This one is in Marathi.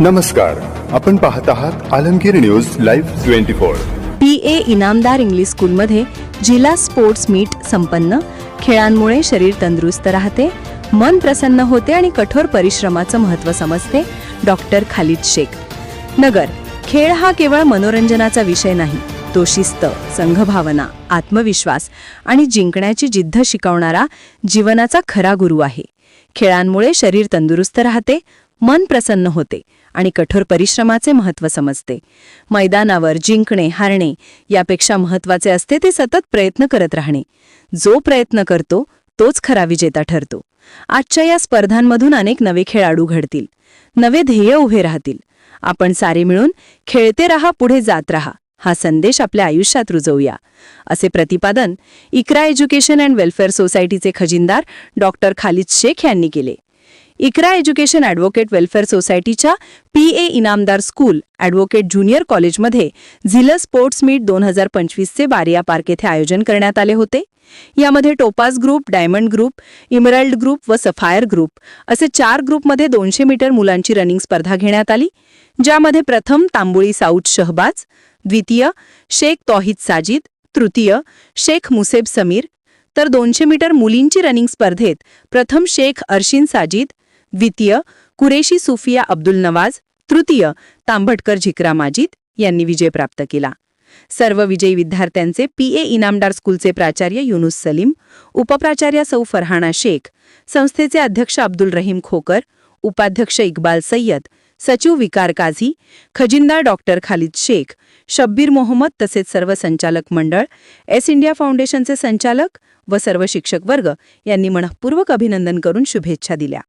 नमस्कार आपण पाहत आहात Alamgir news live twenty four. P A Inamdar English स्कूलमध्ये जिल्हा स्पोर्ट्स मीट संपन्न खेळांमुळे शरीर तंदुरुस्त राहते मन प्रसन्न होते आणि कठोर परिश्रमाचं महत्त्व समजते डॉक्टर खालिद शेख. नगर खेळ हा केवळ मनोरंजनाचा विषय नाही तो शिस्त संघभावना आत्मविश्वास आणि जिंकण्याची जिद्द शिकवणारा जीवनाचा खरा गुरु आहे. खेळांमुळे शरीर तंदुरुस्त राहते मन प्रसन्न होते आणि कठोर परिश्रमाचे महत्त्व समजते. मैदानावर जिंकणे हारणे यापेक्षा महत्त्वाचे असते ते सतत प्रयत्न करत राहणे. जो प्रयत्न करतो तोच खरा विजेता ठरतो. आजच्या या स्पर्धांमधून अनेक नवे खेळाडू घडतील. नवे ध्येय उभे राहतील. आपण सारे मिळून खेळते रहा पुढे जात रहा. हा संदेश आपल्या आयुष्यात रुजवूया. असे प्रतिपादन इकरा एज्युकेशन अँड वेलफेअर सोसायटीचे खजिनदार डॉक्टर खालिद शेख यांनी केले. इकरा एज्युकेशन ॲडव्होकेट वेलफेअर सोसायटीच्या P A Inamdar school advocate junior कॉलेजमध्ये झिल स्पोर्ट्स मीट दोन हजार पंचवीसचे बारिया पार्क येथे आयोजन करण्यात आले होते. यामध्ये topaz group diamond group emerald group व सफायर ग्रुप असे चार ग्रुपमध्ये दोनशे मीटर मुलांची रनिंग स्पर्धा घेण्यात आली ज्यामध्ये प्रथम तांबोळी साऊथ शहबाज द्वितीय शेख तौहिद साजिद तृतीय शेख मुसेब समीर तर दोनशे मीटर मुलींची रनिंग स्पर्धेत प्रथम शेख अर्शिन साजिद द्वितीय कुरेशी सुफिया अब्दुल नवाज तृतीय तांभटकर झिकरा माजिद यांनी विजय प्राप्त केला. सर्व विजयी विद्यार्थ्यांचे पीए इनामदार स्कूलचे प्राचार्य युनुस सलीम उपप्राचार्य सौ फरहाना शेख संस्थेचे अध्यक्ष अब्दुल रहीम खोकर उपाध्यक्ष इक्बाल सय्यद सचिव विकार काझी खजिनदार डॉक्टर खालिद शेख शब्बीर मोहम्मद तसेच सर्व संचालक मंडळ एस इंडिया फाउंडेशनचे संचालक व सर्व शिक्षक वर्ग यांनी मनःपूर्वक अभिनंदन करून शुभेच्छा दिल्या.